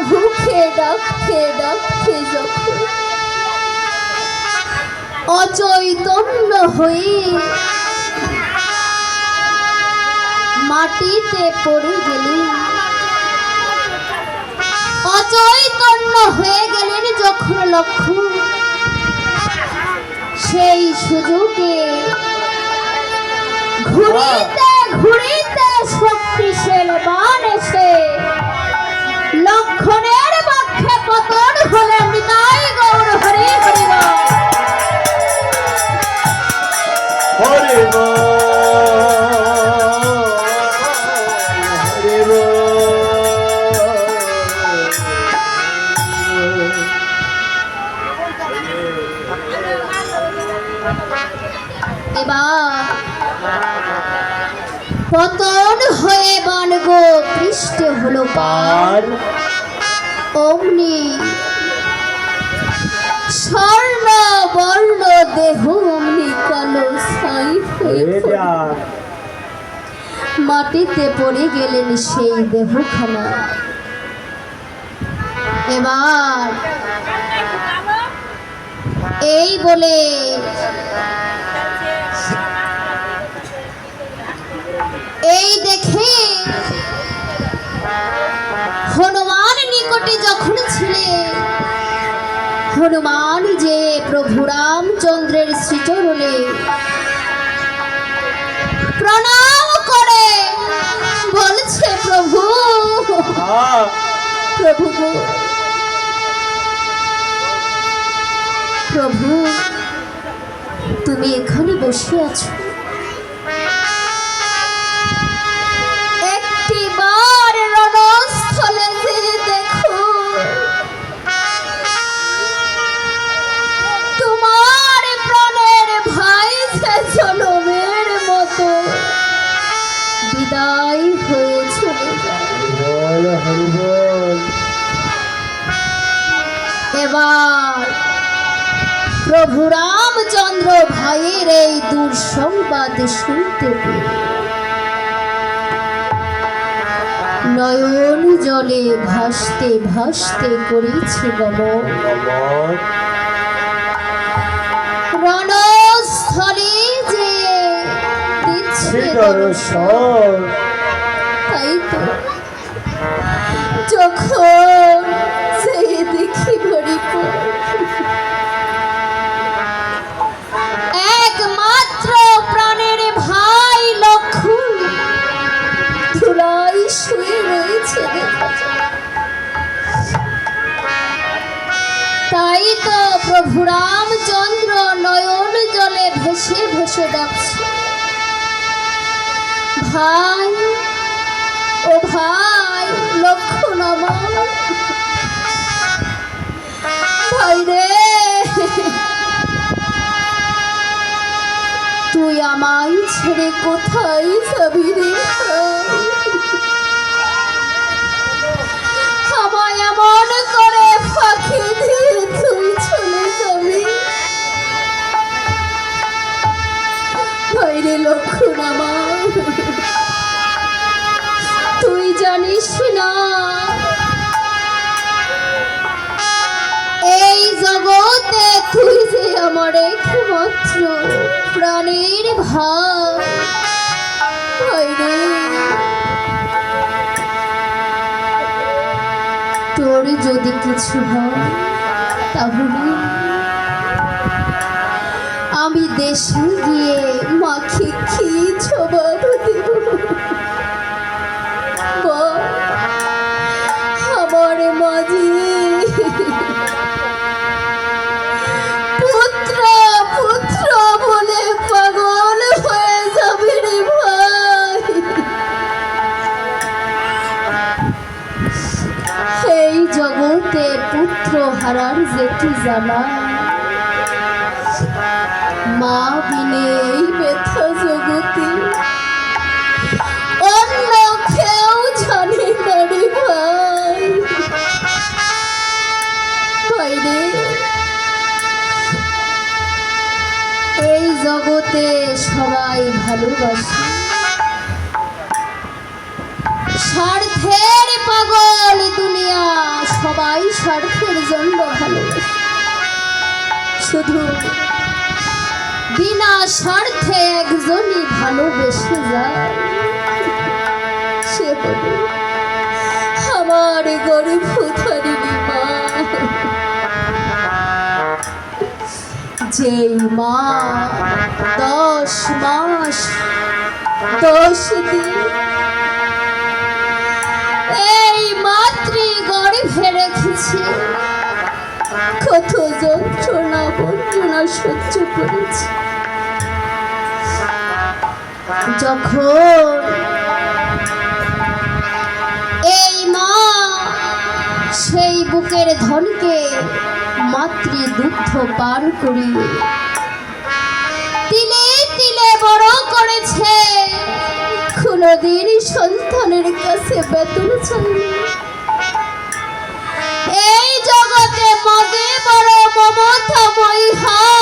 প্রভুকে ডাকতে ডাকতে যখন অচৈতন্য হয়ে মাটিতে পড়ে গেলেন অচৈতন্য হয়ে গেলেন যখন লক্ষ্য সেই সুযোগে ঘুরিতে ঘুরিতে শক্তিশাল বান এসে হলে গৌর হরি হরে হরে পতন হয়ে বানগ পৃষ্ঠ হলো পার। অমনি স্বর্ণ বর্ণ দেহ অমনি কালো ছাই মাটিতে পড়ে গেলেন সেই দেহখানা। এবার এই বলে যখন ছিলেন হনুমান যে প্রভু রামচন্দ্রের শ্রীচরণে প্রণাম করে বলছে প্রভু প্রভু প্রভু তুমি এখানে বসে আছো। প্রভু রামচন্দ্র ভাইয়ের এই দুঃসংবাদ শুনতে পেয়ে। নয়ন জলে ভাসতে ভাসতে করেছে গমন। রণস্থলে যে দিচ্ছে দর্শন। তাই তো। যখন সেই দেখি ভাই ও ভাই লক্ষণ আমার। ভাই রে তুই আমায় ছেড়ে কোথায় যাবি রে জানিস না। এই জগতে তুই যে আমার একমাত্র প্রাণের ভাব ভাইরে তোর যদি কিছু হয়, তাহলে আমি দেশে গিয়ে মাকে কি জবাব দেব। জগতে পুত্র হারার যেটি জানা মা বিনে এই ব্যথা জগতে। অন্য কেউ জানে না রে ভাই রে। এই জগতে সবাই ভালোবাসে। স্বার্থের পাগল দুনিয়া, সবাই স্বার্থের জন্য ভালোবাসে শুধু বিনা স্বার্থে একজনই ভালোবেসে যায়, সে আমার গরিব যে মা দশ মাস, দশ দিন গর্ভে রেখেছি। কত যন্ত্রণা বঞ্চনা সহ্য করেছি। যখন এই মা সেই বুকের ধনকে মাতৃ দুগ্ধ পান করিয়ে তিলে তিলে বড় করেছে। কোনদিন সন্তানের কাছে বেতন চাইনি সমথমই হয়